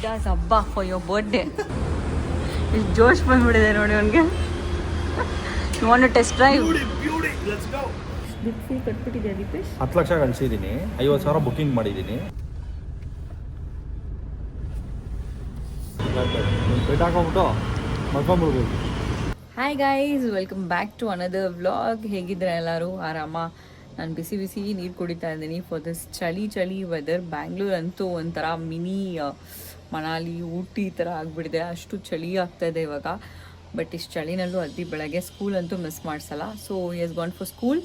Adidas ಹಬ್ಬ for your birthday ಇಷ್ಟು ಜೋಶ್ ಬಂದ್ಬಿಟ್ಟಿದೆ ನೋಡಿ ಅವನಿಗೆ ವಾಂಟ್ ಟೆಸ್ಟ್ ಡ್ರೈವ್ ಫುಲ್ ಕಟ್ಬಿಟ್ಟಿದೆ ದೀಪೇಶ್ ಹತ್ತು ಲಕ್ಷ ಕಳಿಸಿದ್ದೀನಿ. ಐವತ್ತು ಸಾವಿರ ಬುಕ್ಕಿಂಗ್ ಮಾಡಿದ್ದೀನಿ. ಹಾಕೊಂಬಿಟ್ಟು hi guys welcome back to another vlog ಹೇಗಿದ್ರೆ ಎಲ್ಲರೂ? ಆರಾಮ? ನಾನು ಬಿಸಿ ಬಿಸಿ ನೀರು ಕುಡಿತಾ ಇದ್ದೀನಿ. ಫಾರ್ ದಿಸ್ ಚಳಿ ಚಳಿ ವೆದರ್ ಬ್ಯಾಂಗ್ಳೂರ್ ಅಂತೂ ಒಂಥರ ಮಿನಿ ಮನಾಲಿ, ಊಟಿ ಈ ಥರ ಆಗಿಬಿಡಿದೆ ಅಷ್ಟು ಚಳಿ ಆಗ್ತಾ ಇದೆ ಇವಾಗ. ಬಟ್ ಇಷ್ಟು ಚಳಿನಲ್ಲೂ ಅದ್ದಿ ಬೆಳಗ್ಗೆ ಸ್ಕೂಲ್ ಅಂತೂ miss ಮಾಡಿಸಲ್ಲ. So S gone for school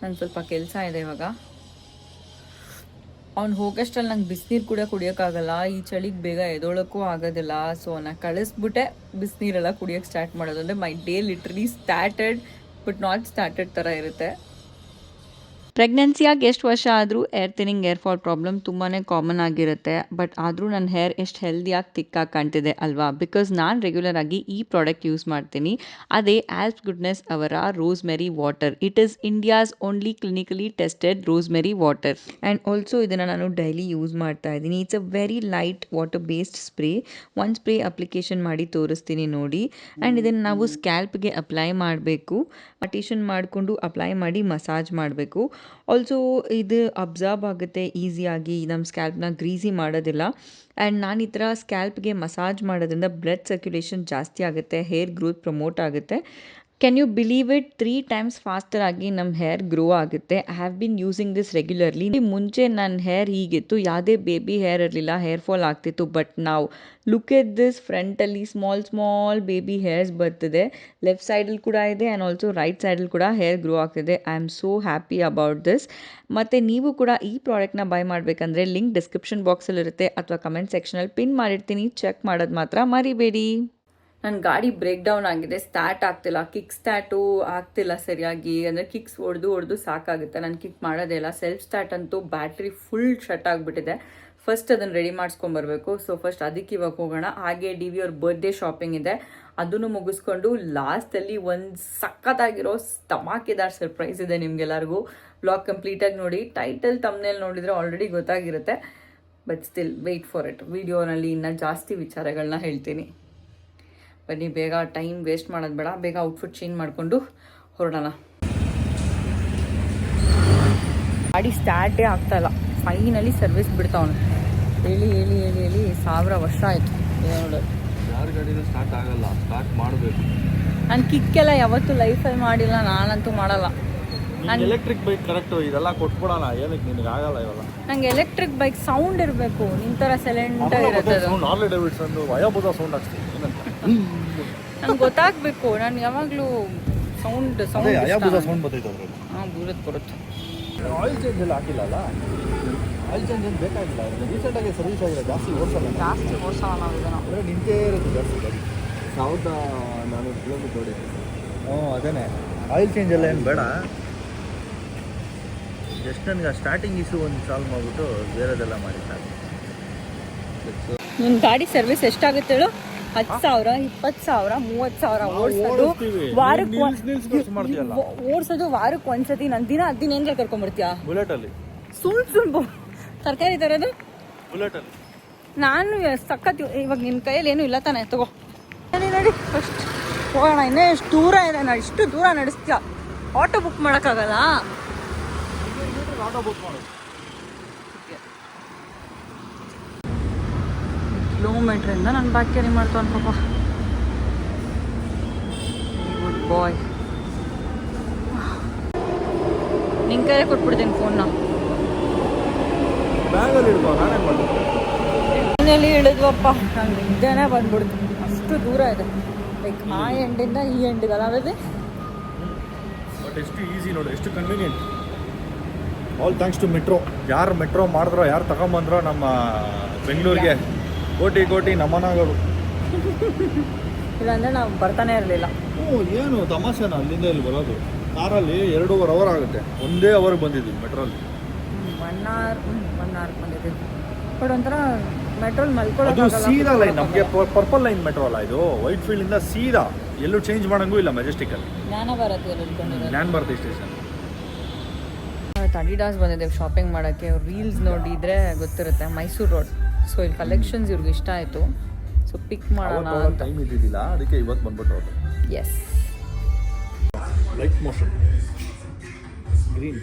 ನಂಗೆ ಸ್ವಲ್ಪ ಕೆಲಸ ಇದೆ ಇವಾಗ. ಅವ್ನು ಹೋಗೋಷ್ಟಲ್ಲಿ ನಂಗೆ ಬಿಸಿನೀರು ಕೂಡ ಕುಡಿಯೋಕ್ಕಾಗಲ್ಲ. ಈ ಚಳಿಗೆ ಬೇಗ ಎದೋಳಕ್ಕೂ ಆಗೋದಿಲ್ಲ. ಸೊ ನಾನು ಕಳಿಸ್ಬಿಟ್ಟೆ ಬಿಸಿನೀರೆಲ್ಲ ಕುಡಿಯೋಕ್ಕೆ ಸ್ಟಾರ್ಟ್ ಮಾಡೋದು. ಅಂದರೆ my day literally started but not started ಥರ ಇರುತ್ತೆ. ಪ್ರೆಗ್ನೆನ್ಸಿಯಾಗಿ ಎಷ್ಟು ವರ್ಷ ಆದರೂ hair thinning hair fall problem ತುಂಬಾ ಕಾಮನ್ ಆಗಿರುತ್ತೆ. ಬಟ್ ಆದರೂ ನನ್ನ ಹೇರ್ ಎಷ್ಟು ಹೆಲ್ದಿಯಾಗಿ ತಿಕ್ಕಾಗಿ ಕಾಣ್ತಿದೆ ಅಲ್ವಾ? ಬಿಕಾಸ್ ನಾನು ರೆಗ್ಯುಲರ್ ಆಗಿ ಈ ಪ್ರಾಡಕ್ಟ್ ಯೂಸ್ ಮಾಡ್ತೀನಿ. ಅದೇ ಆಲ್ಸ್ ಗುಡ್ನೆಸ್ ಅವರ rosemary water it is India's only clinically tested rosemary water and also ಇದನ್ನು ನಾನು ಡೈಲಿ ಯೂಸ್ ಮಾಡ್ತಾ ಇದ್ದೀನಿ. It's a very light water based spray ಒಂದು ಸ್ಪ್ರೇ ಅಪ್ಲಿಕೇಶನ್ ಮಾಡಿ ತೋರಿಸ್ತೀನಿ ನೋಡಿ. ಆ್ಯಂಡ್ ಇದನ್ನು ನಾವು ಸ್ಕ್ಯಾಲ್ಪ್ಗೆ ಅಪ್ಲೈ ಮಾಡಬೇಕು. ಪಾರ್ಟಿಷನ್ ಮಾಡಿಕೊಂಡು ಅಪ್ಲೈ ಮಾಡಿ ಮಸಾಜ್ ಮಾಡಬೇಕು. ಆಲ್ಸೋ ಇದು ಅಬ್ಸಾರ್ಬ್ ಆಗುತ್ತೆ ಈಸಿಯಾಗಿ ನಮ್ಮ ಸ್ಕ್ಯಾಲ್ಪ್ನ ಗ್ರೀಸಿ ಮಾಡೋದಿಲ್ಲ. ಆ್ಯಂಡ್ ನಾನು ಈ ಥರ ಸ್ಕ್ಯಾಲ್ಪ್ಗೆ ಮಸಾಜ್ ಮಾಡೋದ್ರಿಂದ ಬ್ಲಡ್ ಸರ್ಕ್ಯುಲೇಷನ್ ಜಾಸ್ತಿ ಆಗುತ್ತೆ ಹೇರ್ ಗ್ರೋತ್ ಪ್ರಮೋಟ್ ಆಗುತ್ತೆ. Can you believe it three times faster ಆಗಿ ನಮ್ಮ ಹೇರ್ ಗ್ರೋ ಆಗುತ್ತೆ. I have been using this regularly ಮುಂಚೆ ನನ್ನ ಹೇರ್ ಹೀಗಿತ್ತು. ಯಾವುದೇ ಬೇಬಿ ಹೇರ್ ಇರಲಿಲ್ಲ. ಹೇರ್ ಫಾಲ್ ಆಗ್ತಿತ್ತು. ಬಟ್ ನಾವು ಲುಕ್ ಎಟ್ ದಿಸ್ ಫ್ರಂಟಲ್ಲಿ ಸ್ಮಾಲ್ ಸ್ಮಾಲ್ ಬೇಬಿ ಹೇರ್ಸ್ ಬರ್ತಿದೆ. ಲೆಫ್ಟ್ ಸೈಡಲ್ಲಿ ಕೂಡ ಇದೆ ಆ್ಯಂಡ್ ಆಲ್ಸೋ ರೈಟ್ ಸೈಡಲ್ಲಿ ಕೂಡ ಹೇರ್ ಗ್ರೋ ಆಗ್ತಿದೆ. I am so happy about this ಮತ್ತು ನೀವು ಕೂಡ ಈ ಪ್ರಾಡಕ್ಟ್ನ ಬೈ ಮಾಡಬೇಕಂದ್ರೆ ಲಿಂಕ್ ಡಿಸ್ಕ್ರಿಪ್ಷನ್ ಬಾಕ್ಸಲ್ಲಿರುತ್ತೆ ಅಥವಾ ಕಮೆಂಟ್ ಸೆಕ್ಷನಲ್ಲಿ ಪಿನ್ ಮಾಡಿರ್ತೀನಿ. ಚೆಕ್ ಮಾಡೋದು ಮಾತ್ರ ಮರಿಬೇಡಿ. ನನ್ನ ಗಾಡಿ ಬ್ರೇಕ್ ಡೌನ್ ಆಗಿದೆ ಸ್ಟಾರ್ಟ್ ಆಗ್ತಿಲ್ಲ ಕಿಕ್ ಸ್ಟಾರ್ಟು ಆಗ್ತಿಲ್ಲ ಸರಿಯಾಗಿ. ಅಂದರೆ ಕಿಕ್ಸ್ ಹೊಡೆದು ಹೊಡೆದು ಸಾಕಾಗುತ್ತೆ. ನಾನು ಕಿಕ್ ಮಾಡೋದೇ ಇಲ್ಲ. ಸೆಲ್ಫ್ ಸ್ಟಾರ್ಟ್ ಅಂತೂ ಬ್ಯಾಟ್ರಿ ಫುಲ್ ಶಟ್ ಆಗಿಬಿಟ್ಟಿದೆ. ಫಸ್ಟ್ ಅದನ್ನು ರೆಡಿ ಮಾಡಿಸ್ಕೊಂಬರ್ಬೇಕು ಸೊ ಫಸ್ಟ್ ಅದಕ್ಕೆ ಇವಾಗ ಹೋಗೋಣ. ಹಾಗೆ ಡಿ ವಿ ಅವ್ರ ಬರ್ಡೇ ಶಾಪಿಂಗ್ ಇದೆ. ಅದನ್ನು ಮುಗಿಸ್ಕೊಂಡು ಲಾಸ್ಟಲ್ಲಿ ಒಂದು ಸಖತ್ತಾಗಿರೋ ತಮಾಕೆದಾರ್ ಸರ್ಪ್ರೈಸ್ ಇದೆ ನಿಮಗೆಲ್ಲರಿಗೂ. ಬ್ಲಾಗ್ ಕಂಪ್ಲೀಟಾಗಿ ನೋಡಿ. ಟೈಟಲ್ ತಮ್ಮನೇಲಿ ನೋಡಿದರೆ already ಗೊತ್ತಾಗಿರುತ್ತೆ. But still wait for it ವಿಡಿಯೋನಲ್ಲಿ ಇನ್ನೂ ಜಾಸ್ತಿ ವಿಚಾರಗಳನ್ನ ಹೇಳ್ತೀನಿ. ಬನ್ನಿ ಬೇಗ ಟೈಮ್ ವೇಸ್ಟ್ ಮಾಡೋದು ಬೇಡ. ಬೇಗ ಔಟ್ಫಿಟ್ ಚೇಂಜ್ ಮಾಡಿಕೊಂಡು ಹೊರಡೋಣ. ಗಾಡಿ ಸ್ಟಾರ್ಟೇ ಆಗ್ತಾಯಿಲ್ಲ ಫೈನಲಿ ಸರ್ವಿಸ್ ಬಿಡ್ತಾವನು ಹೇಳಿ ಹೇಳಿ ಹೇಳಿ ಹೇಳಿ ಸಾವಿರ ವರ್ಷ ಆಯಿತು. ಸ್ಟಾರ್ಟ್ ಆಗಲ್ಲ. ಸ್ಟಾರ್ಟ್ ಮಾಡಬೇಕು. ನಾನು ಕಿಕ್ಕೆಲ್ಲ ಯಾವತ್ತೂ ಲೈಫಲ್ಲಿ ಮಾಡಿಲ್ಲ ನಾನಂತೂ ಮಾಡಲ್ಲ. ಎಲೆಕ್ಟ್ರಿಕ್ ಬೈಕ್ ಕರೆಕ್ಟು ಇದೆಲ್ಲ ಕೊಟ್ಬಿಡೋಣ. ಏನಕ್ಕೆ ನಿನಗೆ ಆಗಲ್ಲ ಇವೆಲ್ಲ ನಂಗೆ ಎಲೆಕ್ಟ್ರಿಕ್ ಬೈಕ್ ಸೌಂಡ್ ಇರಬೇಕು. ನಿನ್ನ ಥರ ಸೈಲೆಂಟ್ ಇರುತ್ತೆ ಆರ್ಲೆ ಡೇವಿಡ್ಸನ್ ವಯೋಬುಧ ಸೌಂಡ್ ಹಾಕ್ಸ್ತೀನಿ. ಏನಂತ? ನಂಗೆ ಗೊತ್ತಾಗಬೇಕು. ನಾನು ಯಾವಾಗಲೂ ಸೌಂಡ್ ಸೌಂಡ್ ಸೌಂಡ್ ಬರ್ತೈತೆ ಅದ್ರಲ್ಲಿ. ಹಾಂ ಬರುತ್ತೆ ಬರುತ್ತೆ ಆಯಿಲ್ ಚೇಂಜ್ ಎಲ್ಲ ಹಾಕಿಲ್ಲಲ್ಲ ಆಯಿಲ್ ಚೇಂಜ್ ಏನು ಬೇಕಾಗಿಲ್ಲ? ರೀಸೆಂಟಾಗಿ ಸರ್ವಿಸ್ ಆಗಿದೆ ಜಾಸ್ತಿ ಓಡಿಸಲ್ಲ. ಜಾಸ್ತಿ ಓಡಿಸಲ್ಲ ನಾವು ಇದನ್ನು. ಅಂದರೆ ನಿಂತೇ ಇರುತ್ತೆ ಜಾಸ್ತಿ ಗಾಡಿ. ಸಾವಿರದ ನಾನ್ನೂರು ಕಿಲೋಮೀಟರ್ ಹೊಡಿದೆ ಹ್ಞೂ ಅದೇನೆ. ಆಯಿಲ್ ಚೇಂಜ್ ಎಲ್ಲ ಏನು ಬೇಡ. ಜಸ್ಟ್ ನನಗೆ ಸ್ಟಾರ್ಟಿಂಗ್ ಇಶ್ಯೂ ಒಂದು ಸಾಲ್ವ್ ಮಾಡಿಬಿಟ್ಟು ಬೇರೆದೆಲ್ಲ ಮಾಡಿ ಸಾಕು. ನಿನ್ನ ಗಾಡಿ ಸರ್ವಿಸ್ ಎಷ್ಟಾಗುತ್ತೆ ಹೇಳು? ಹತ್ತು ಸಾವಿರ ಇಪ್ಪತ್ತು ಸಾವಿರ ಮೂವತ್ತು ಸಾವಿರ ಓಡಿಸೋದು. ವಾರಕ್ಕೆ. ಓಡಿಸೋದು ವಾರಕ್ಕೆ ಒಂದ್ಸತಿ ನಾನು ದಿನ ಹದಿನ ದಿನ ಏನ್ರಲ್ಲಿ ಕರ್ಕೊಂಡ್ಬಿಡ್ತೀಯಾ? ಬುಲೆಟಲ್ಲಿ. ಸುಳ್ಳು ಸುಳ್ಳು. ತರಕಾರಿ ತರೋದು? ಬುಲೆಟಲ್ಲಿ. ನಾನು ಸಖತ್ ಇವಾಗ ನಿನ್ನ ಕೈಯಲ್ಲಿ ಏನೂ ಇಲ್ಲ ತಾನೆ ತಗೋ. ನೋಡಿ ನೋಡಿ ಫಸ್ಟ್ ಹೋಗೋಣ ಇನ್ನೇ ಎಷ್ಟು ದೂರ ಇದೆ ನಾನು ಇಷ್ಟು ದೂರ ನಡೆಸ್ತೀಯ? ಆಟೋ ಬುಕ್ ಮಾಡೋಕ್ಕಾಗಲ್ಲ? ಆಟೋ ಬುಕ್ ಮಾಡು ಕಿಲೋಮೀಟ್ರಿಂದ ನಾನು ಬ್ಯಾಕ್ ಕ್ಯಾರಿ ಮಾಡ್ತಾನೆ ಪಾಪ. ಗುಡ್ ಬಾಯ್ ನಿನ್ನ ಕೈ ಕೊಟ್ಬಿಡ್ತೀನಿ ಫೋನ್ನ ಮನೆಯಲ್ಲಿ ನಾನೇ ಇಳಿದ್ವಪ್ಪ. ನಂಗೆ ಬಂದ್ಬಿಡ್ತೀನಿ ಬಂದ್ಬಿಡ್ತು. ಅಷ್ಟು ದೂರ ಇದೆ. ಲೈಕ್ ಆ ಎಂಡಿಂದ ಈ ಎಂಡ್ ಇದೆ ಬಟ್ ಎಷ್ಟು ಈಸಿ ನೋಡಿ ಎಷ್ಟು convenient all thanks to metro ಯಾರು ಮೆಟ್ರೋ ಮಾಡಿದ್ರೋ ಯಾರು ತಗೊಂಬಂದ್ರೋ ನಮ್ಮ ಬೆಂಗಳೂರಿಗೆ. ಕೋಟಿ ಕೋಟಿ ನಮನಗಳು. ಇಲ್ಲಾಂದ್ರೆ ನಾವು ಬರ್ತಾನೆ ಇರಲಿಲ್ಲ. ಹ್ಞೂ ಏನು ತಮಾಷೆನ ಅಲ್ಲಿಂದ ಇಲ್ಲಿ ಬರೋದು. ಕಾರಲ್ಲಿ ಎರಡೂವರೆ ಅವರ್ ಆಗುತ್ತೆ. ಒಂದೇ ಅವರ್ ಬಂದಿದ್ದೀವಿ ಮೆಟ್ರಲ್ಲಿ ಒನ್ ಅವರ್ ಒನ್ ಅವರ್ ಬಂದಿದ್ದೀವಿ ಬಟ್ ಒಂಥರ ಮೆಟ್ರೋಲ್ ಮಲ್ಕೊಳ್ಳೋದು ಸೀದಾ ಲೈನ್ ನಮಗೆ ಪರ್ಪಲ್ ಲೈನ್ ಮೆಟ್ರೋ ಅಲ್ಲ ಇದು? ವೈಟ್ ಫೀಲ್ಡಿಂದ ಸೀದಾ. ಎಲ್ಲೂ ಚೇಂಜ್ ಮಾಡಂಗೂ ಇಲ್ಲ ಮೆಜೆಸ್ಟಿಕಲ್ಲಿ ಜ್ಞಾನ ಭಾರತಿ ಜ್ಞಾನ ಭಾರತಿ ಸ್ಟೇಷನ್ ಬಂದಿದೆ ಬಂದಿದ್ದೇವೆ ಶಾಪಿಂಗ್ ಮಾಡೋಕ್ಕೆ. ರೀಲ್ಸ್ ನೋಡಿದರೆ ಗೊತ್ತಿರುತ್ತೆ. ಮೈಸೂರು ರೋಡ್ ಸೊ ಇಲ್ಲಿ ಕಲೆಕ್ಷನ್ಸ್ ಇವ್ರಿಗೆ ಇಷ್ಟ ಆಯಿತು. ಸೊ ಪಿಕ್ ಮಾಡೋಣ ಅಂತ. ಟೈಮ್ ಇದ್ದಿದ್ದಿಲ್ಲ ಅದಕ್ಕೆ ಇವತ್ತು ಬಂದ್ಬಿಟ್ಟು ಅವರು. ಎಸ್ ಲೈಟ್ ಮೋಷನ್ ಗ್ರೀನ್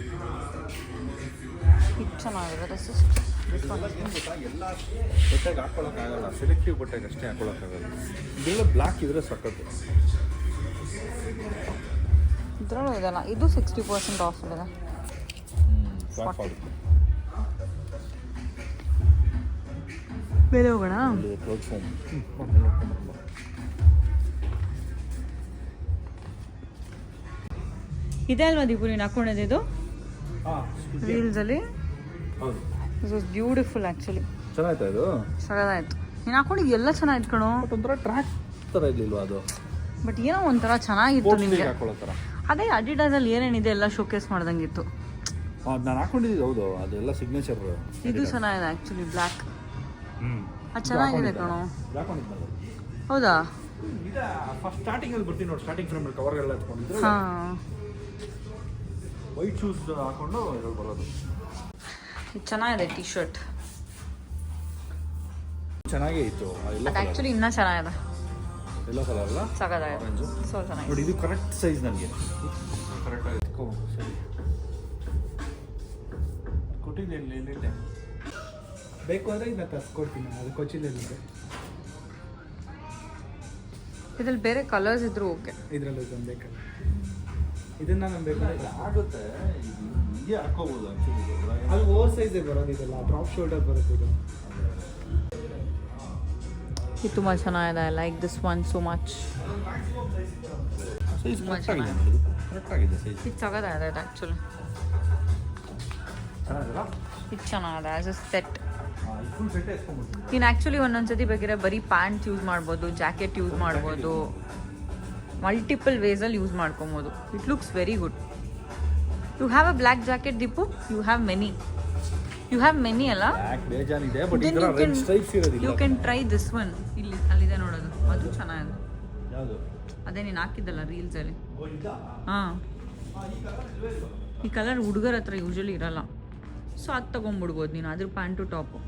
ಇದು ಚೆನ್ನಾಗಿರುತ್ತೆ ಎಲ್ಲ ಬಟ್ಟೆಗೆ ಹಾಕೊಳ್ಳೋಕ್ಕಾಗಲ್ಲ ಸೆಲೆಕ್ಟಿವ್ ಬಟ್ಟೆಗೆ ಅಷ್ಟೇ ಹಾಕೊಳ್ಳೋಕ್ಕಾಗಲ್ಲ. ಇದೆಲ್ಲ ಬ್ಲ್ಯಾಕ್ ಇದ್ರೆ ಸಕ್ಕತ್ತು ಇದರಲ್ಲೂ ಇದೆಲ್ಲ ಇದು ಸಿಕ್ಸ್ಟಿ ಪರ್ಸೆಂಟ್ ಆಫ್ ಇದೆ ಬೇರೆ ಹೋಗೋಣ ಇದೆ ಅಲ್ವಾ ದೀಪು ನೀನು ಹಾಕೊಂಡಿದ್ದು ರೀಲ್ಸಲ್ಲಿ? ಹೌದು. ದಿಸ್ ವಾಸ್ ಬ್ಯೂಟಿಫುಲ್ ಆ್ಯಕ್ಚುಲಿ ಚೆನ್ನಾಯ್ತಾ ಇದು? ಸಗದಾಯ್ತು ನೀನು ಹಾಕೊಂಡಿದ್ದು ಎಲ್ಲ ಚೆನ್ನಾಗಿತ್ತು ಕಣೋ. ಒಂಥರ ಟ್ರ್ಯಾಕ್ ಥರ ಇರ್ಲಿಲ್ವಾ ಅದು? ಬಟ್ ಏನೋ ಒಂಥರ ಚೆನ್ನಾಗಿತ್ತು ನಿಮಗೆ ಹಾಕೊಳ್ಳೋ ಥರ ಅದೇ ಅಡಿಡಾಸಲ್ಲಿ ಏನೇನಿದೆ ಎಲ್ಲ ಶೋಕೇಸ್ ಮಾಡ್ದಂಗಿತ್ತು. ನಾನು ಹಾಕೊಂಡಿದ್ದು ಹೌದು. ಅದೆಲ್ಲ ಸಿಗ್ನೇಚರ್ ಇದು ಚೆನ್ನಾಗಿದೆ ಆ್ಯಕ್ಚುಲಿ ಬ್ಲ್ಯಾಕ್ ಅದು ಚೆನ್ನಾಗಿದೆ ಕಣೋ. ಹೌದಾ? ಇದ ಫಸ್ಟ್ ಸ್ಟಾರ್ಟಿಂಗಲ್ಲಿ ಬರ್ತೀನಿ ನೋಡಿ ಸ್ಟಾರ್ಟಿಂಗ್ ಫ್ರೇಮ್ ಎಲ್ಲ ಎತ್ಕೊಂಡಿದ್ರೆ ಹಾಂ. ವೈಟ್ ಶೂಸ್ ಹಾಕೊಂಡು ಬರೋದು. ಇದು ಚೆನ್ನಾಗಿದೆ ಟೀ ಶರ್ಟ್ ಚೆನ್ನಾಗೇ ಇತ್ತು. ಆಕ್ಚುಲಿ ಅದು ಆ್ಯಕ್ಚುಲಿ ಇನ್ನೂ ಚೆನ್ನಾಗಿದೆ. ಎಲ್ಲೋ ಕಲರ್ ಅಲ್ಲ? ಸಗದಾಗಿದೆ ಸೊ ಚೆನ್ನಾಗಿದೆ. ನೋಡಿ ಇದು ಕರೆಕ್ಟ್ ಸೈಜ್ ನನಗೆ. ಕರೆಕ್ಟ್ ಆಗಿ ಸರಿ. ಕೊಟ್ಟಿದ್ದೆ ಇಲ್ಲಿ ಎಲ್ಲಿದೆ ಬೇಕು ಅಂದರೆ ಇದನ್ನ ತರಿಸ್ಕೊಡ್ತೀನಿ ಅದು ಕೊಚ್ಚಿಲಲ್ಲಿದೆ ಇದ್ರಲ್ಲಿ ಬೇರೆ ಕಲರ್ಸ್ ಇದ್ರು ಓಕೆ ಇದರಲ್ಲಿ ಒಂದು ಬೇಕಲ್ಲ ಇದನ್ನ ನಾನು ಬೇಕಾದ್ರೆ ಆಗುತ್ತೆ ಹೀಗೆ ಹಾಕೋಬೋದು ಅದು ಓವರ್ ಸೈಜೇ ಬರೋದು ಇದೆಲ್ಲ ಡ್ರಾಪ್ ಶೋಲ್ಡರ್ ಬರುತ್ತೆ ಇದು ಇದು ತುಂಬ ಚೆನ್ನಾಗಿದೆ I like this one so much ಚೆನ್ನಾಗಿದೆ ಚೆನ್ನಾಗಿದೆ ಇದು ಸಗದಾಗಿದೆ ಆ್ಯಕ್ಚುಲಿ ಇದು ಚೆನ್ನಾಗಿದೆ ಆ್ಯಸ್ ಅ ಸೆಟ್ ನೀನು ಆ್ಯಕ್ಚುಲಿ ಒಂದೊಂದ್ಸತಿ ಬೇಕಿದ್ರೆ ಬರೀ ಪ್ಯಾಂಟ್ ಯೂಸ್ ಮಾಡ್ಬೋದು ಜಾಕೆಟ್ ಯೂಸ್ ಮಾಡ್ಬೋದು. ಮಲ್ಟಿಪಲ್ ವೇಸಲ್ಲಿ ಯೂಸ್ ಮಾಡ್ಕೊಬೋದು. It looks very good you have a black jacket Deepu you have many you have many ಅಲ್ಲ? You can try this one ಇಲ್ಲಿ ಅಲ್ಲಿದೆ ನೋಡೋದು. ಅದು ಚೆನ್ನಾಗಿದೆ. ಅದೇ ನೀನು ಹಾಕಿದ್ದಲ್ಲ ರೀಲ್ಸಲ್ಲಿ ಅಲ್ಲಿ. ಇದಾ? ಹಾಂ. ಈ ಕಲರ್ ಹುಡುಗರ ಹತ್ರ ಯೂಶಲಿ ಇರಲ್ಲ. ಸೊ ಅದು ತೊಗೊಂಬಿಡ್ಬೋದು ನೀನು. ಅದ್ರ ಪ್ಯಾಂಟು ಟಾಪು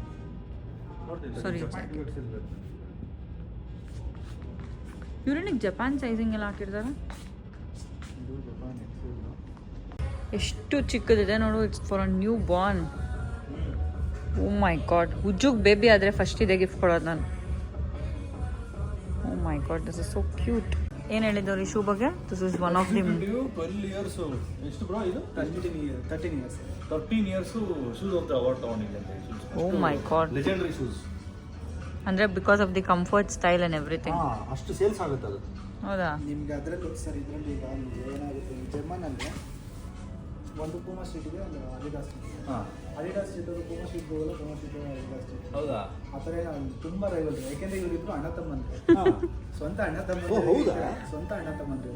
Sorry, ಇವ್ರೇನಿಗೆ ಜಪಾನ್ ಸೈಜಿಂಗ್ ಎಲ್ಲ ಹಾಕಿರ್ತಾರೆ? ಎಷ್ಟು ಚಿಕ್ಕದಿದೆ ನೋಡು it's for a newborn oh my god ಹುಜ್ಜುಗ್ baby ಆದರೆ ಫಸ್ಟ್ ಇದೆ ಗಿಫ್ಟ್ ಕೊಡೋದು ನಾನು. ಓ my god this is so cute ಏನು ಹೇಳಿದ್ರು ಈ ಶೂ ಬಗ್ಗೆ? This is one of the twelve years ಎಷ್ಟು ಬ್ರೋ ಇದು? Thirteen year thirteen years thirteen years shoes of the award ತಗೊಂಡಿದ್ದೆ oh my god legendary shoes ಅಂದ್ರೆ because of the comfort style and everything ಅಷ್ಟು sales ಆಗುತ್ತೆ ಅದು. ಹೌದಾ? ನಿಮ್ಗೆ ಅದರಲ್ಲಿ ಸರ್ ಇದರಲ್ಲಿ ಈಗ ಏನಾಗುತ್ತೆ ಜರ್ಮನಲ್ಲಿ ಒಂದು ಪೂಮಾ ಸ್ಟ್ರೀಟ್ ಇದೆ ಒಂದು ಅಡಿಡಾಸ್ ಇದೆ. ಹಾಂ. ಅಡಿಡಾಸ್ ಸ್ಟ್ರೀಟ್ ಅವರು ಪೂಮಾ ಸ್ಟ್ರೀಟ್ ಹೋಗಲ್ಲ ಪೂಮಾ ಸ್ಟ್ರೀಟ್ ಅಡಿಡಾಸ್ ಸ್ಟ್ರೀಟ್ ಹೌದಾ? ಆ ಥರ ತುಂಬಾ ತುಂಬ ರೈವಲ್ ಯಾಕೆಂದ್ರೆ ಇವರಿಬ್ರು ಅಣ್ಣ ತಮ್ಮಂದ್ರೆ. ಹಾಂ. ಸ್ವಂತ ಅಣ್ಣ ತಮ್ಮ ಓ, ಹೌದಾ? ಸ್ವಂತ ಅಣ್ಣ ತಮ್ಮಂದ್ರೆ.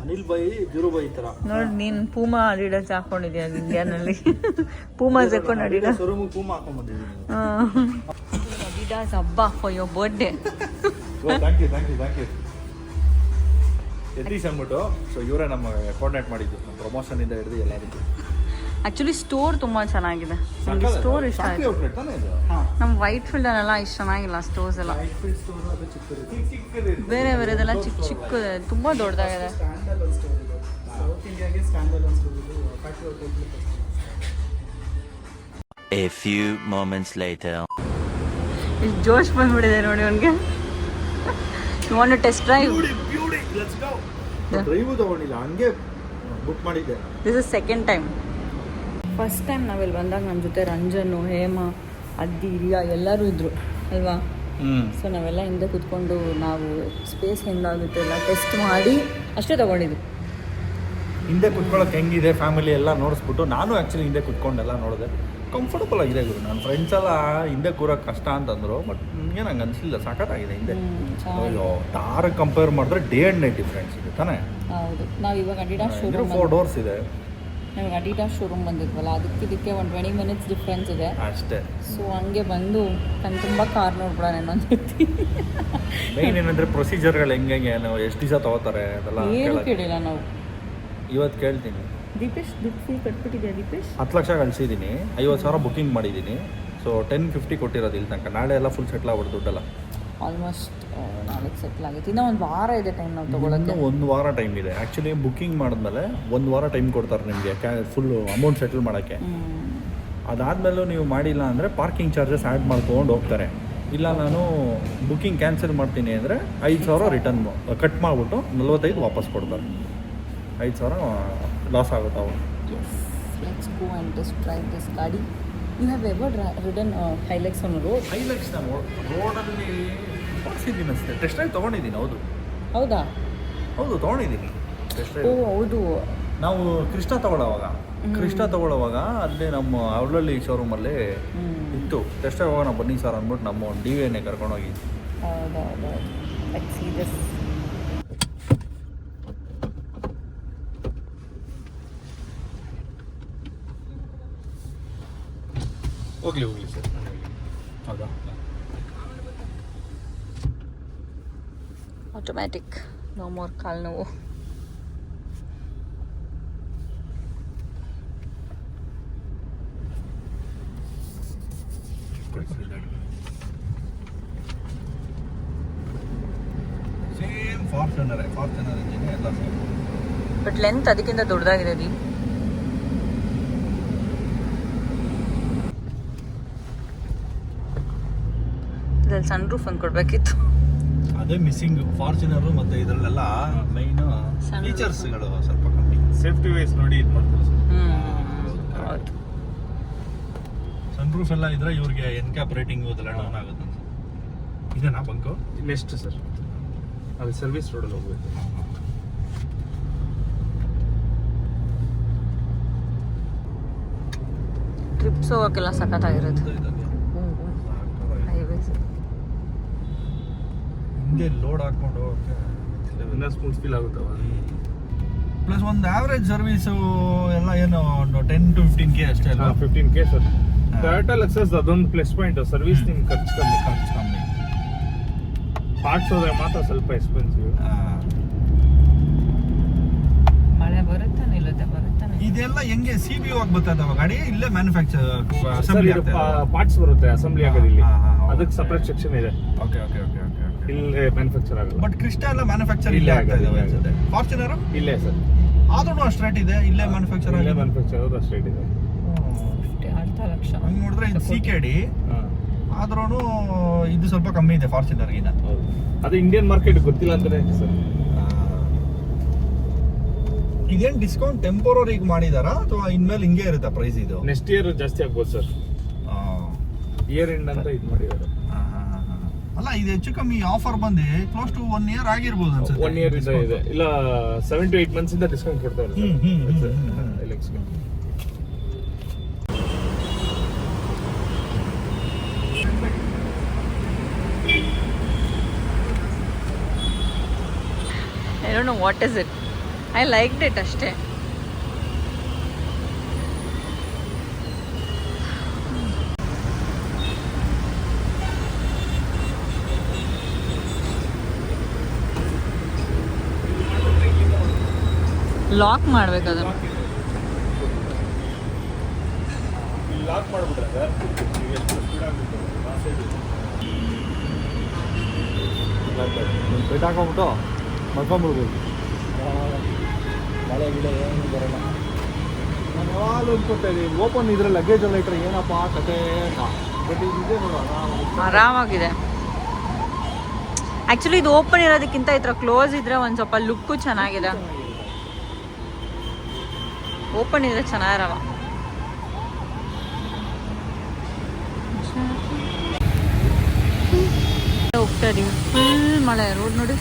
ಅನಿಲ್ ಬೈ ಧೀರುಬಾಯಿ ಈ ಥರ ನೋಡಿ ನೀನು ಪೂಮಾ ಅಡಿಡಾಸ್ ಹಾಕೊಂಡಿದ್ಯಾ ಇಂಡಿಯಾನಲ್ಲಿ ಪೂಮಾ ಹಾಕೊಂಡು ಅಡಿಡಾಸ್ ಪೂಮಾ ಹಾಕೊಂಡ್ಬಂದಿದ್ದೀನಿ ಹಾಕೊಂಡ್ಬಂದಿದ್ದೀನಿ ಅಡಿಡಾಸ್ ಹಬ್ಬ for your birthday thank you thank you thank you Yatish ಅಂದ್ಬಿಟ್ಟು ಸೊ ಇವರೇ ನಮ್ಮ ಕೋಆರ್ಡಿನೇಟ್ ಮಾಡಿದ್ದು ನಮ್ಮ ಪ್ರಮೋಷನಿಂದ ಹಿಡಿದು ಎಲ್ಲ ರೀತಿ ಆಕ್ಚುಲಿ ಸ್ಟೋರ್ ತುಂಬಾ ಚೆನ್ನಾಗಿದೆ. ನನಗೆ ಸ್ಟೋರ್ ಇಷ್ಟ ಆಯ್ತು. ಔಟ್ಲೆಟ್ ತಾನೇ ಇದು? ನಮ್ಮ ವೈಟ್ ಫೀಲ್ಡಲ್ಲೆಲ್ಲ ಇಷ್ಟ ಚೆನ್ನಾಗಿಲ್ಲ ಸ್ಟೋರ್ಸ್ ಎಲ್ಲ. ವೈಟ್ ಫೀಲ್ಡ್ ಸ್ಟೋರ್ ಅದು ಚಿಕ್ಕದಿದೆ ಚಿಕ್ಕದಿದೆ ಬೇರೆ ಬೇರೆದೆಲ್ಲ ಚಿಕ್ಕ ಚಿಕ್ಕ ತುಂಬಾ ದೊಡ್ಡದಾಗಿದೆ. A few moments later. ಇಷ್ಟು ಜೋಶ್ ಬಂದ್ಬಿಡಿದೆ ನೋಡಿ ಅವನಿಗೆ. You want test drive drive ತಗೊಂಡಿಲ್ಲ. ಹಂಗೆ ಬುಕ್ ಮಾಡಿದ್ದೆ. This is second time first time ನಾವಿಲ್ಲಿ ಬಂದಾಗ ನಮ್ಮ ಜೊತೆ ರಂಜನು ಹೇಮ ಅದ್ದಿ ರಿಯಾ ಎಲ್ಲರೂ ಇದ್ದರು ಅಲ್ವಾ? ಸೊ ನಾವೆಲ್ಲ ಹಿಂದೆ ಕುತ್ಕೊಂಡು ನಾವು ಸ್ಪೇಸ್ ಹೆಂಗಾಗುತ್ತೆ ಎಲ್ಲ ಟೆಸ್ಟ್ ಮಾಡಿ ಅಷ್ಟೇ ತಗೊಂಡಿದ್ವಿ. ಹಿಂದೆ ಕುತ್ಕೊಳ್ಳೋಕೆ ಹೆಂಗಿದೆ? ಫ್ಯಾಮಿಲಿ ಎಲ್ಲ ನೋಡಿಸ್ಬಿಟ್ಟು ನಾನು ಆ್ಯಕ್ಚುಲಿ ಹಿಂದೆ ಕುತ್ಕೊಂಡೆಲ್ಲ ನೋಡಿದೆ. ಕಂಫರ್ಟಬಲ್ ಆಗಿದೆ ಗುರು. ನನ್ನ ಫ್ರೆಂಡ್ಸ್ ಎಲ್ಲ ಹಿಂದೆ ಕೂರೋಕೆ ಕಷ್ಟ ಅಂತಂದರು ಬಟ್ ನನಗೆ ನಂಗೆ ಅನಿಸಲಿಲ್ಲ ಸಖತ್ತಾಗಿದೆ ಹಿಂದೆ. ಅಯ್ಯೋ ಟಾರ್ ಕಂಪೇರ್ ಮಾಡಿದ್ರೆ ಡೇ ಆ್ಯಂಡ್ ನೈಟ್ ಡಿಫ್ರೆನ್ಸ್ ಇದೆ ತಾನೇ? ಹೌದು. ನಾವು ಇವಾಗ ಅಡಿಡಾಸ್ ಶೋರೂಮ್ ಫೋರ್ ಡೋರ್ಸ್ ಇದೆ. ನಮಗೆ ಅಡಿಡಾಸ್ ಶೋರೂಮ್ ಬಂದಿದ್ವಲ್ಲ ಅದಕ್ಕೆ ಇದಕ್ಕೆ ಒಂದು ಟ್ವೆಂಟಿ ಮಿನಿಟ್ಸ್ ಡಿಫ್ರೆನ್ಸ್ ಇದೆ. ಅಷ್ಟೇ. ಸೊ ಹಂಗೆ ಬಂದು ನಾನು ತುಂಬ ಕಾರ್ ನೋಡ್ಬಿಡೋಣ ಇನ್ನೊಂದು ಸರ್ತಿ. ಮೇನ್ ಏನಂದ್ರೆ ಪ್ರೊಸೀಜರ್ಗಳು ಹೆಂಗೆ ಏನು ಎಷ್ಟು ದಿವಸ ತಗೋತಾರೆ ಅದೆಲ್ಲ ಏನು ಕೇಳಿಲ್ಲ ನಾವು. ಇವತ್ತು ಕೇಳ್ತೀನಿ. ದೀಪೇಶ್ ದುಡ್ಡು ಫೀ ಕಟ್ಬಿಟ್ಟಿದ್ಯಾ ದೀಪೇಶ್? ಹತ್ತು ಲಕ್ಷ ಕಳಿಸಿದ್ದೀನಿ. ಐವತ್ತು ಸಾವಿರ ಬುಕಿಂಗ್ ಮಾಡಿದ್ದೀನಿ. ಸೊ ಟೆನ್ ಫಿಫ್ಟಿ ಕೊಟ್ಟಿರೋದು ಇಲ್ಲಿ ತನಕ. ನಾಳೆ ಎಲ್ಲ ಫುಲ್ ಸೆಟ್ಲ್ ಆಗ್ಬಿಡ್ತು ದುಡ್ಡೆಲ್ಲ. ಆಲ್ಮೋಸ್ಟ್ ನಾಳೆ ಸೆಟ್ಲ್ ಆಗುತ್ತೆ. ಇನ್ನೂ ಒಂದು ವಾರ ಇದೆ ಟೈಮ್ ನಾವು ತೊಗೊಳಕ್ಕೆ. ಇನ್ನೂ ಒಂದು ವಾರ ಟೈಮ್ ಇದೆ. ಆ್ಯಕ್ಚುಲಿ ಬುಕ್ಕಿಂಗ್ ಮಾಡಿದ್ಮೇಲೆ ಒಂದು ವಾರ ಟೈಮ್ ಕೊಡ್ತಾರೆ ನಿಮಗೆ. ಕ್ಯಾ ಫುಲ್ಲು ಅಮೌಂಟ್ ಸೆಟಲ್ ಮಾಡೋಕ್ಕೆ. ಅದಾದಮೇಲೂ ನೀವು ಮಾಡಿಲ್ಲ ಅಂದರೆ ಪಾರ್ಕಿಂಗ್ ಚಾರ್ಜಸ್ ಆ್ಯಡ್ ಮಾಡ್ಕೊಂಡು ಹೋಗ್ತಾರೆ. ಇಲ್ಲ ನಾನು ಬುಕಿಂಗ್ ಕ್ಯಾನ್ಸಲ್ ಮಾಡ್ತೀನಿ ಅಂದರೆ ಐದು ಸಾವಿರ ರಿಟರ್ನ್ ಕಟ್ ಮಾಡಿಬಿಟ್ಟು ನಲ್ವತ್ತೈದು ವಾಪಸ್ ಕೊಡ್ತಾರೆ. ಐದು ಸಾವಿರ ಲಾಸ್ ಆಗುತ್ತೆ? ಅವು yes let's go and test drive this ಗಾಡಿ you have ever ridden Hilux on road highlights ನಾನು ರೋಡಲ್ಲಿ ಬಳಸಿದ್ದೀನಿ ಅಷ್ಟೇ. ಟೆಸ್ಟ್ ಡ್ರೈವ್ ತೊಗೊಂಡಿದ್ದೀನಿ ಹೌದು. ಹೌದಾ? ಹೌದು ತೊಗೊಂಡಿದ್ದೀನಿ. ಟೆಸ್ಟ್ ಓ ಹೌದು. ನಾವು ಕೃಷ್ಣ ತಗೊಳ್ಳೋವಾಗ ಕೃಷ್ಣ ತಗೊಳ್ಳೋವಾಗ ಅಲ್ಲೇ ನಮ್ಮ ಅವಳಲ್ಲಿ ಶೋರೂಮಲ್ಲಿ. ಇತ್ತು. ಟೆಸ್ಟ್ ಡ್ರೈವ್ ಹೋಗೋಣ ಬನ್ನಿ ಸರ್ ಅಂದ್ಬಿಟ್ಟು ನಮ್ಮ ಡಿ ವಿ ಎನ್ನೇ ಕರ್ಕೊಂಡೋಗಿ ಹೌದು ಹೌದು ಹೌದು ಲೆಟ್ಸ್ ಸಿ ದಿಸ್ ಹೋಗ್ಲಿ ಹೋಗ್ಲಿ ಸರ್ ಹೌದಾ? ಆಟೋಮ್ಯಾಟಿಕ್ ನೋ ಮೋರ್ ಕಾಲು ನೋವು. ಬಟ್ ಲೆಂತ್ ಅದಕ್ಕಿಂತ ದೊಡ್ಡದಾಗಿದೆ ದೀಪ್ ಇದ್ರಲ್ಲಿ ಸನ್ ರೂಫ್ ಒಂದು ಕೊಡಬೇಕಿತ್ತು. ಅದೇ ಮಿಸ್ಸಿಂಗ್ ಫಾರ್ಚುನರ್ ಮತ್ತೆ ಇದರಲ್ಲೆಲ್ಲ ಮೈನ್ ಫೀಚರ್ಸ್ ಫೀಚರ್ಸ್ಗಳು ಸ್ವಲ್ಪ ಕಮ್ಮಿ. ಸೇಫ್ಟಿ ವೈಸ್ ನೋಡಿ ಇದು ಮಾಡ್ತಾರೆ ಸರ್? ಹೌದು. ಸನ್ ರೂಫ್ ಎಲ್ಲ ಇದ್ರೆ ಇವ್ರಿಗೆ ಎನ್ ಕ್ಯಾಪ್ ರೇಟಿಂಗ್ ಅದೆಲ್ಲ ಡೌನ್ ಆಗುತ್ತೆ ಇದನ್ನ ಇದೇನಾ ಬಂಕು ನೆಕ್ಸ್ಟ್ ಸರ್. ಅಲ್ಲಿ ಸರ್ವಿಸ್ ರೋಡಲ್ಲಿ ಹೋಗ್ಬೇಕು. ಟ್ರಿಪ್ಸ್ ಹೋಗೋಕ್ಕೆಲ್ಲ ಸಖತ್ತಾಗಿರೋದು ಹಿಂದೆ ಲೋಡ್ ಹಾಕೊಂಡು ಹೋಗಕ್ಕೆ ಸ್ಮೂತ್ ಫೀಲ್ ಆಗುತ್ತೆ ಅವಾಗ ಪ್ಲಸ್ ಒಂದು ಆವ್ರೇಜ್ ಸರ್ವಿಸ್ ಎಲ್ಲ ಏನು ಒಂದು ಟೆನ್ ಟು ಫಿಫ್ಟೀನ್ ಕೆ ಅಷ್ಟೇ ಅಲ್ಲ fifteen K sir. Toyota Lexus ಅದೊಂದು ಪ್ಲಸ್ ಪಾಯಿಂಟ್ ಸರ್ವಿಸ್ ನಿಮ್ಗೆ ಖರ್ಚು ಕಮ್ಮಿ. ಖರ್ಚು ಕಮ್ಮಿ. ಪಾರ್ಟ್ಸ್ ಹೋದ್ರೆ ಮಾತ್ರ ಸ್ವಲ್ಪ ಎಕ್ಸ್ಪೆನ್ಸಿವ್ ಆ, ಮಳೆ ಬರುತ್ತೆ ನಿಲ್ಲುತ್ತೆ ಬರುತ್ತೆ? ಇದೆಲ್ಲ ಹೆಂಗೆ ಸಿ ಬಿ ಹೋಗಿ ಬರ್ತದವ ಗಾಡಿ ಇಲ್ಲೇ ಮ್ಯಾನುಫ್ಯಾಕ್ಚರ್ ಅಸೆಂಬ್ಲಿ ಪಾರ್ಟ್ಸ್ ಬರುತ್ತೆ ಅಸೆಂಬ್ಲಿ ಆಗೋದಿಲ್ಲ. ಅದಕ್ಕೆ. ಸಪ್ರೇಟ್ ಸೆಕ್ಷನ್ ಇದೆ. ಓಕೆ ಓಕೆ ಓಕೆ ಇಲ್ಲಿ ಮ್ಯಾನುಫ್ಯಾಕ್ಚರ್ ಆಗಲ್ಲ. ಬಟ್ ಕ್ರಿಸ್ಟಾ ಎಲ್ಲ ಮ್ಯಾನುಫ್ಯಾಕ್ಚರ್ ಇಲ್ಲೇ ಆಗ್ತಾ ಆಗೋದು, ಇದಾವೆ ಅನ್ಸುತ್ತೆ ಫಾರ್ಚುನರ್ ಇಲ್ಲೇ ಸರ್. ಆದ್ರೂ ಅಷ್ಟು ರೇಟ್ ಇದೆ ಇಲ್ಲೇ ಮ್ಯಾನುಫ್ಯಾಕ್ಚರ್ ಇಲ್ಲೇ ಮ್ಯಾನುಫ್ಯಾಕ್ಚರ್ ಆಗೋದು ರೇಟ್ ಇದೆ. ಅರ್ಧ ಲಕ್ಷ. ಹಂಗೆ ನೋಡಿದ್ರೆ ಇದು ಸಿ ಕೆ ಡಿ ಹಾಂ. ಆದ್ರೂ ಇದು ಸ್ವಲ್ಪ ಕಮ್ಮಿ ಇದೆ ಫಾರ್ಚುನರ್ಗಿನ ಅದು ಇಂಡಿಯನ್ ಮಾರ್ಕೆಟ್ ಗೊತ್ತಿಲ್ಲ ಅಂತಾನೆ ಸರ್? ಇದೇನು ಡಿಸ್ಕೌಂಟ್ ಟೆಂಪೋರರಿಗೆ ಮಾಡಿದಾರಾ ಅಥವಾ ಇನ್ಮೇಲೆ ಹಿಂಗೆ ಇರುತ್ತಾ ಪ್ರೈಸ್ ಇದು? ನೆಕ್ಸ್ಟ್ ಇಯರ್ ಜಾಸ್ತಿ ಆಗ್ಬೋದು ಸರ್. ಇಯರ್ ಎಂಡ್ ಅಂತ ಇದು ಮಾಡಿದ್ದಾರೆ. ಅಲ್ಲ ಇದು ಹೆಚ್ಚು ಕಮ್ಮಿ ಆಫರ್ ಬಂದು ಕ್ಲೋಸ್ ಟು ಒನ್ ಇಯರ್ ಆಗಿರ್ಬೋದು ಅನ್ಸುತ್ತೆ. ಒನ್ ಇಯರ್ ಇಂದ ಇದೆ. ಇಲ್ಲ ಸೆವೆನ್ ಟು ಏಟ್ ಮಂತ್ಸ್ ಇಂದ ಡಿಸ್ಕೌಂಟ್ ಕೊಡ್ತಾರೆ. ಹ್ಮ್, ಹ್ಮ್, ಹ್ಮ್, ಹ್ಮ್, ಹ್ಮ್. ಎಲೆಕ್ಸ್ಗೆ I don't know what is it I like it ಅಷ್ಟೇ. ಲಾಕ್ ಮಾಡ್ಬೇಕು ಅದನ್ನು ಲಾಕ್ ಮಾಡ್ಬಿಟ್ರೆ ಸರ್ ಎಷ್ಟು ಸ್ಪೀಡ್ ಆಗ್ಬಿಟ್ಟು ಬೆಟ್ ಹಾಕೊಂಬಿಟ್ಟು ಮಲ್ಕೊಂಬಿಡ್ಬೋದು. ಮಳೆ ಗಿಡ ಏನು ಬರಲ್ಲ. ನಾನು ಯಾವಾಗಲೂ ಅನ್ಕೊತಾ ಇದ್ದೀನಿ. ಓಪನ್ ಇದ್ರೆ ಲಗೇಜ್ ಎಲ್ಲ ಇಟ್ಟರೆ ಏನಪ್ಪ ಕತೆ ಬಟ್ ಇದೆ. ಆರಾಮಾಗಿದೆ. ಆ್ಯಕ್ಚುಲಿ ಇದು ಓಪನ್ ಇರೋದಕ್ಕಿಂತ ಈ ಥರ ಕ್ಲೋಸ್ ಇದ್ರೆ ಒಂದು ಸ್ವಲ್ಪ ಲುಕ್ಕು ಚೆನ್ನಾಗಿದೆ. ಓಪನ್ ಇದ್ರೆ ಚೆನ್ನಾಗಿರಲ್ಲ. ಹೋಗ್ತಾ ಇದೀವಿ. ಫುಲ್ ಮಳೆ ರೋಡ್ ನೋಡಿ.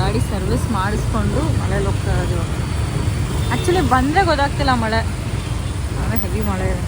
ಗಾಡಿ ಸರ್ವಿಸ್ ಮಾಡಿಸ್ಕೊಂಡು ಮಳೆಯಲ್ಲಿ ಹೋಗ್ತಾ ಇದ್ದೀವಿ ಆ್ಯಕ್ಚುಲಿ ಬಂದರೆ ಗೊತ್ತಾಗ್ತಿಲ್ಲ ಮಳೆ. ಆಮೇಲೆ ಹೆವಿ ಮಳೆ ಇದೆ.